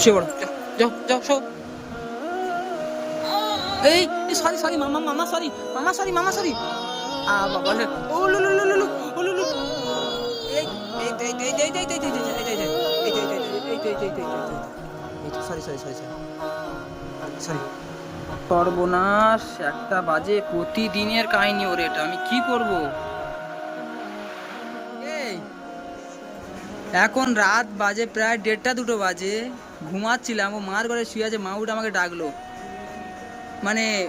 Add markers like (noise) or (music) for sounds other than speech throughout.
শুয়ে পড়ো যাও, যাও শো এই সরি সরি মামা মামা সরি মামা সরি মামা সরি আ বাবা ও লু লু লু লু ও লু লু এই এই সরি সরি সরি সরি একটা বাজে প্রতিদিনের কাহিনী ওর এটা আমি কি করব এখন রাত বাজে প্রায় দেড়টা দুটো বাজে ঘুমাচ্ছিলাম, ও মার ঘরে শুয়ে আছে, মা উঠে আমাকে ডাকলো। মানে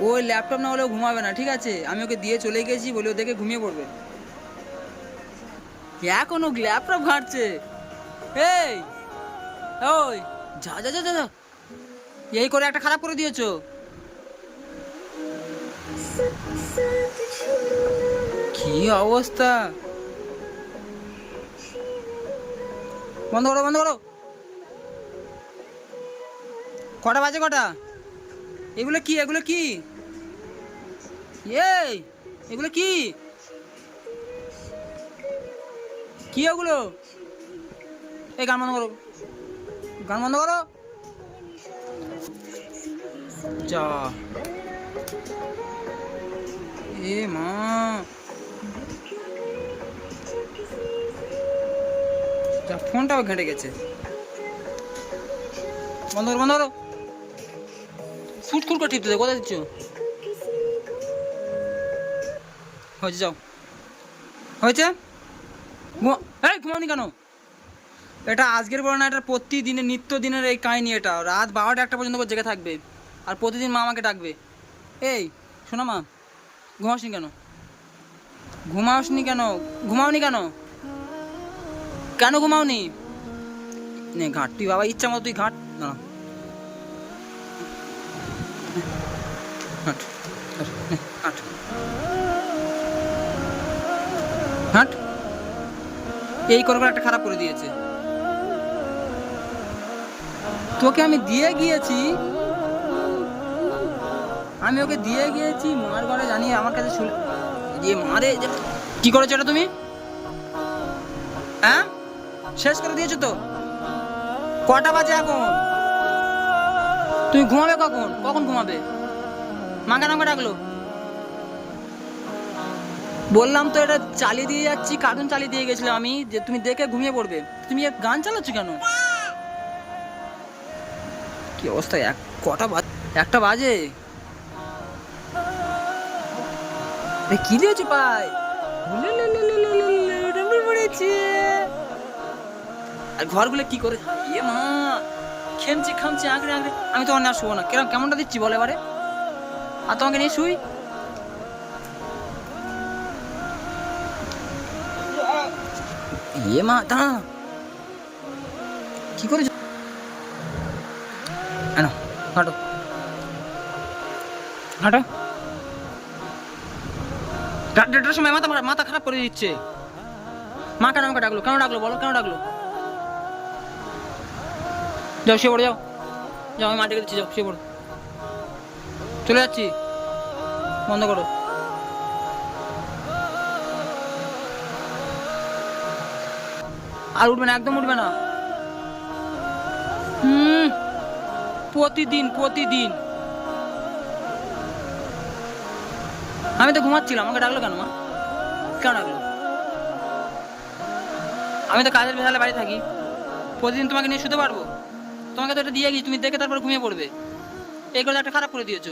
ওই ল্যাপটপ না হলেও ঘুমাবে না, ঠিক আছে? আমি ওকে দিয়ে চলে গেছি বলে ও দেখে ঘুমিয়ে পড়বে। এখন ও ল্যাপটপ ঘাঁটছে। এই, ওই যা যা যা যা। এই করে একটা খারাপ করে দিয়েছ। কি অবস্থা? বন্ধ করো বন্ধ করো। কটা বাজে কটা? এগুলো কি এগুলো কি? এগুলো কি? কি ওগুলো? এই গান বন্ধ করো। গান বন্ধ করো। এ মা। যা, ফোনটাও ঘেঁটে গেছে। বন্ধ করো বন্ধ করো। ফুটফুট করে টিপতে দে, কোথায় দিচ্ছ? হয়েছে, যাও। হয়েছে? এই, ঘুমাওনি কেন? এটা আজকের বড় না, এটা প্রতিদিনের নিত্য দিনের এই কাহিনী এটা। রাত বারোটা একটা পর্যন্ত জেগে থাকবে, আর প্রতিদিন মা আমাকে ডাকবে। এই, শোনা মা, ঘুমাসনি কেন? ঘুমাওসনি কেন? ঘুমাওনি কেন? কেন ঘুমাওনি? নে ঘাট তুই বাবা, ইচ্ছা মতো তুই ঘাট না হাট। হাট, হাট। এই করে একটা খারাপ করে দিয়েছে। তোকে আমি দিয়ে গিয়েছি। আমি ওকে দিয়ে গিয়েছি মার ঘরে জানিয়ে আমার কাছে শুনে দিয়ে মারে। যে- কি করেছ এটা তুমি? হ্যাঁ? শেষ করে দিয়েছ তো? কটা বাজে এখন? তুমি ঘুমাবে কখন? কখন ঘুমাবে? মাকে নামকে ডাকলো। বললাম তো এটা চালিয়ে দিয়ে যাচ্ছি কার্টুন চালিয়ে দিয়ে গেছিলাম আমি, যে তুমি দেখে ঘুমিয়ে পড়বে। তুমি গান চালাচ্ছ কেন? কি অবস্থা? এক, কটা একটা বাজে? কি দিয়েছ পাই ঘরগুলো কি করে ইয়ে মা খেমচি খামচি, আঁকড়ে আঁকড়ে। আমি তোমার না শুবো না। কেরম, কেমনটা দিচ্ছি বলে এবারে? আর তোমাকে নিয়ে শুই? মা, দাঁড়া কি করে আনো, হাঁটো। হাঁটো। দেড়টার সময় মাথা মাথা খারাপ করে দিচ্ছে। মা কেন আমাকে ডাকলো? কেন ডাকলো বলো? কেন ডাকলো? যাও, শুয়ে পড়ো, যাও। যাও, আমি মাটিকে দিচ্ছি যাও, শুয়ে পড়ো। চলে যাচ্ছি। বন্ধ করো। আর উঠবে না, একদম উঠবে না। হুম। প্রতিদিন প্রতিদিন। আমি তো ঘুমাচ্ছিলাম, আমাকে ডাকলো কেন, মা? কেন ডাকলো? আমি তো কাজের বেহালে বাড়ি থাকি। প্রতিদিন তোমাকে নিয়ে শুতে পারব? তোমাকে তো এটা দিয়ে গেছি, তুমি দেখে তারপর ঘুমিয়ে পড়বে। এই করে একটা খারাপ করে দিয়েছ।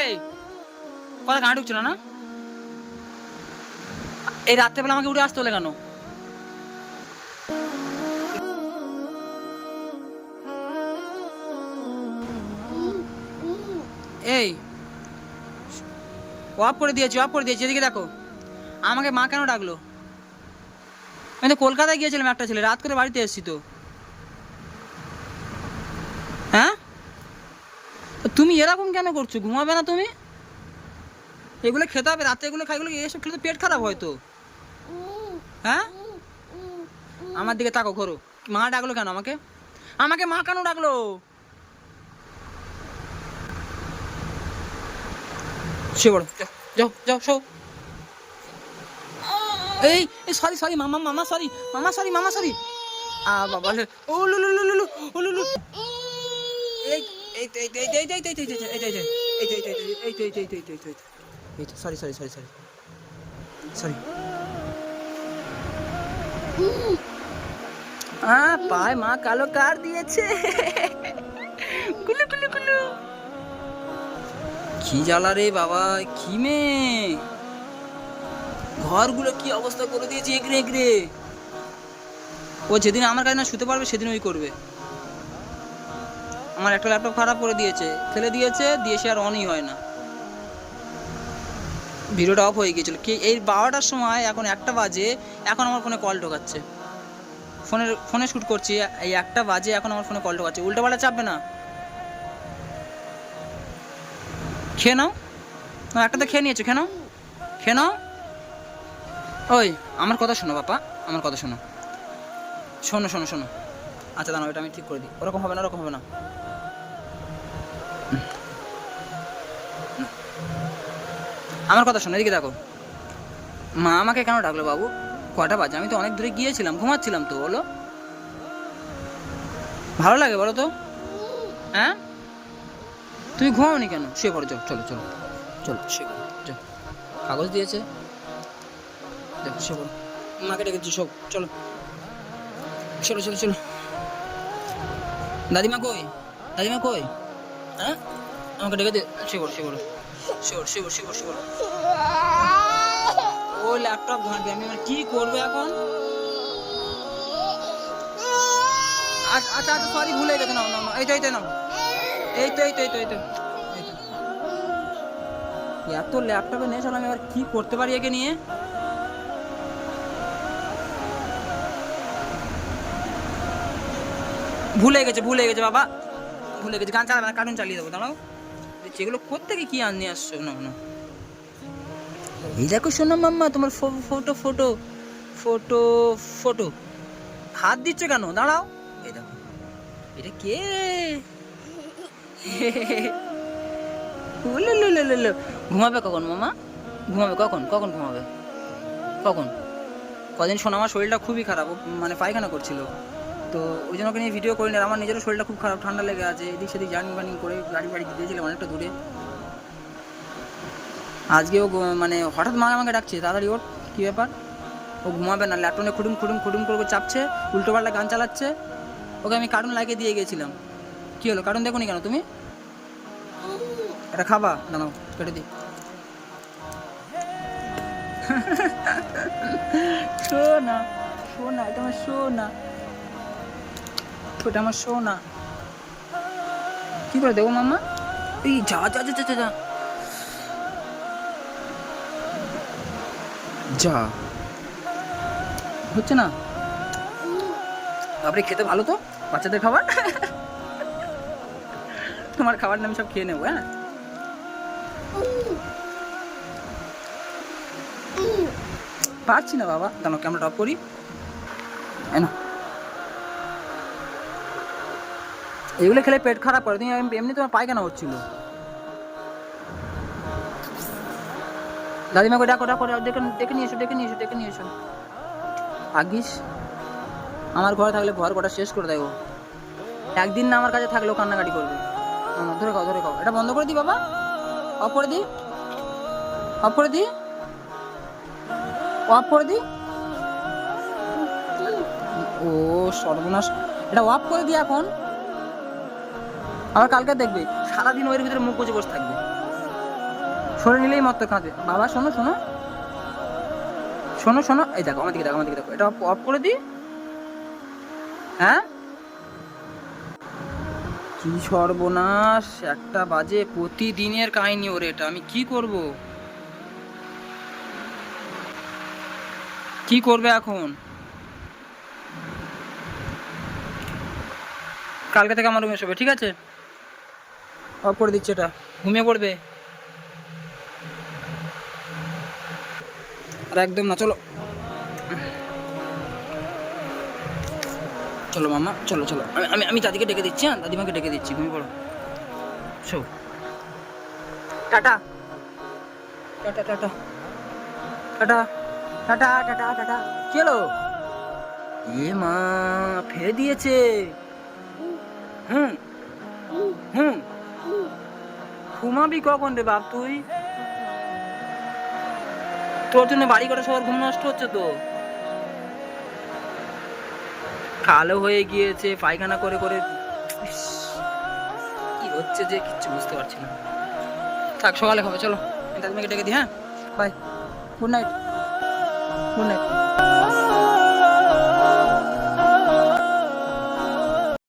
এই কথা গাঁ ঢুকছিল না এই রাত্রেবেলা আমাকে উঠে আসতে হলে কেন? এই অফ করে দিয়েছি অফ করে দিয়েছি, এদিকে দেখো। আমাকে মা কেন ডাকলো? আমি তো কলকাতায় গিয়েছিলাম একটা ছেলে, রাত করে বাড়িতে এসেছি তো হ্যাঁ তো তুমি এরকম কেন করছ? ঘুমাবে না তুমি? এগুলো খেতে হবে, রাতে এগুলো খাই এগুলো এসব খেলে তো পেট খারাপ হয় তো। হ্যাঁ? আমার দিকে তাকো, ঘরো। মা ডাকলো কেন আমাকে? আমাকে মা কেন ডাকলো? শুয়ে পড়ো যাও যাও শো। এই সরি সরি মামা মামা সরি মামা সরি মামা সরি আ, বাবা, ও, লু লু লু লু লু, ও, লু লু। এই এই এই এই এই এই এই sorry sorry sorry sorry sorry আ পায় মা কালো কার দিয়েছে কুলু কুলু কুলু কি জ্বালা রে বাবা কি মে ঘরগুলো কি অবস্থা করে দিয়েছে এগরে এগরে ও যেদিন আমার কাছে না শুতে পারবে সেদিন ওই করবে আমার একটা ল্যাপটপ খারাপ করে দিয়েছে। ফেলে দিয়েছে, দিয়ে সে আর অনই হয় না। ভিডিওটা অফ হয়ে গিয়েছিল। কি, এই বারোটার সময় এখন একটা বাজে, এখন আমার ফোনে কল ঢোকাচ্ছে। ফোনের ফোনে শ্যুট করছি, এই একটা বাজে, এখন আমার ফোনে কল ঢোকাচ্ছে। উল্টো পাল্টা চাপবে না। খেয়ে নাও। একটা তো খেয়ে নিয়েছো, খেয়ে নাও। খেয়ে নাও। ওই, আমার কথা শোনো বাপা, আমার কথা শোনো। শোনো শোনো শোনো। আচ্ছা দাঁড়াও, এটা আমি ঠিক করে দিই। ওরকম হবে না, ওরকম হবে না। আমার কথা শোনো, এদিকে দেখো। মা আমাকে কেন ডাকলো বাবু? কটা বাজে? আমি তো অনেক দূরে গিয়েছিলাম, ঘুমাচ্ছিলাম তো, বলো। ভালো লাগে, বলো তো। হ্যাঁ? তুমি ঘুমাওনি কেন? শুয়ে পড়ো চলো চলো। চলো যাও। কাগজ দিয়েছে। মাকে ডেকেছি সব চলো। চলো চলো চলো। দাদিমা কই? দাদিমা কই? হ্যাঁ? আমাকে ডেকে দে। শুয়ে পড়ো শুয়ে পড়ো। শুয়ে পড়ো শুয়ে পড়ো ও ল্যাপটপ ঘাঁটবে আমি আমার কি করব এখন? আচ্ছা আচ্ছা সরি ভুলে গেছে, নাও নাও। এই তো এই তো, নাও। এই তো এই তো এই তো এই তো। এত ল্যাপটপে নেই আমি এবার কি করতে পারি একে নিয়ে? ভুলে গেছে ভুলে গেছে, বাবা। ভুলে গেছে, গান চালাবে না কার্টুন চালিয়ে দেবো, দাঁড়াও। যেগুলো কোথেকে কি আন নিয়ে আসছো? না না। এই দেখো শোনো মাম্মা, তোমার ফটো ফটো ফটো ফটো। হাত দিচ্ছ কেন? দাঁড়াও। এই দেখো। এটা কে। ঘুমাবে কখন মামা ঘুমাবে কখন? কখন ঘুমাবে? কখন? কদিন শোনো আমার শরীরটা খুবই খারাপ মানে পায়খানা করছিল। তো ওই জন্য ওকে নিয়ে ভিডিও করি না আমার নিজেরও শরীরটা খুব খারাপ, ঠান্ডা লেগে আছে, এদিক সেদিক জার্নি বার্নি করে গাড়ি বাড়ি দিয়েছিলাম অনেকটা দূরে। আজকে ও মানে হঠাৎ মা আমাকে ডাকছে, তাড়াতাড়ি ওর কী ব্যাপার? ও ঘুমাবে না, ল্যাপটপে খুডুম খুডুম খুডুম করে চাপছে, উল্টো পাল্টা গান চালাচ্ছে। ওকে আমি কার্টুন লাগিয়ে দিয়ে গেছিলাম কী হলো কার্টুন দেখো কেন তুমি? এটা খাবা? দাঁড়াও, কেটে দিই। (laughs) শোনা শোনা, এটা আমার শোনা। ওটা আমার শোনা কি করে দেবো মাম্মা? এই যা যা যা যা, যা। যা। হচ্ছে না? তারপরে খেতে ভালো তো? বাচ্চাদের খাবার? তোমার খাবার নাম সব খেয়ে নেব হ্যাঁ? পারছি না বাবা। দাঁড়াও ক্যামেরা অফ করি। এই নাও। এগুলো খেলে পেট খারাপ করে। তুমি এম- এমনি তোমার পায়খানা হচ্ছিল। দাদিমাকে ডাকো ডাকো ডাকো, ডেকে নিয়ে এসো ডেকে নিয়ে এসো ডেকে নিয়ে এসো। আগিস আমার ঘরে থাকলে ঘর কটা শেষ করে ও। একদিন না আমার কাছে থাকলেও কান্নাকাটি করবে। ধরে খাও ধরে খাও। এটা বন্ধ করে দি বাবা। অফ করে দিই অফ করে দিই অফ করে দি। ও সর্বনাশ। এটা অফ করে দি এখন। আবার কালকে দেখবে, সারাদিন ওর ভিতরে মুখ গুজে বসে থাকবে। সরে নিলেই মত কাঁদে বাবা, শোনো শোনো। শোনো শোনো। এই দেখো, আমার দিকে দেখো, আমার দিকে দেখো। এটা অফ করে দিই। হ্যাঁ? কি সর্বনাশ, একটা বাজে প্রতিদিনের কাহিনী ওর এটা। আমি কি করব? কি করবে এখন? কালকে থেকে আমার রুমে শোবে, ঠিক আছে? অফ করে দিচ্ছে এটা। ঘুমিয়ে পড়বে। আর একদম না, চলো। চলো মামা, চলো চলো। আমি আমি আমি দাদিকে ডেকে দিচ্ছি হ্যাঁ? দাদিমাকে ডেকে দিচ্ছি ঘুমিয়ে পড়ো। Show. Ta-ta. Ta-ta ta-ta. Ta-ta ta-ta ta-ta ta-ta. হলো এ মা, ফেলে দিয়েছে। হুম। হুম। ঘুমাবি কখন রে বাপ তুই? তোর জন্য বাড়ি করে সবার ঘুম নষ্ট হচ্ছে তো। কালো হয়ে গিয়েছে, পায়খানা করে করে। কি হচ্ছে যে কিচ্ছু বুঝতে পারছি না। থাক, সকালে খাবে, চলো। দাদিমাকে ডেকে দিই হ্যাঁ? Bye good night good night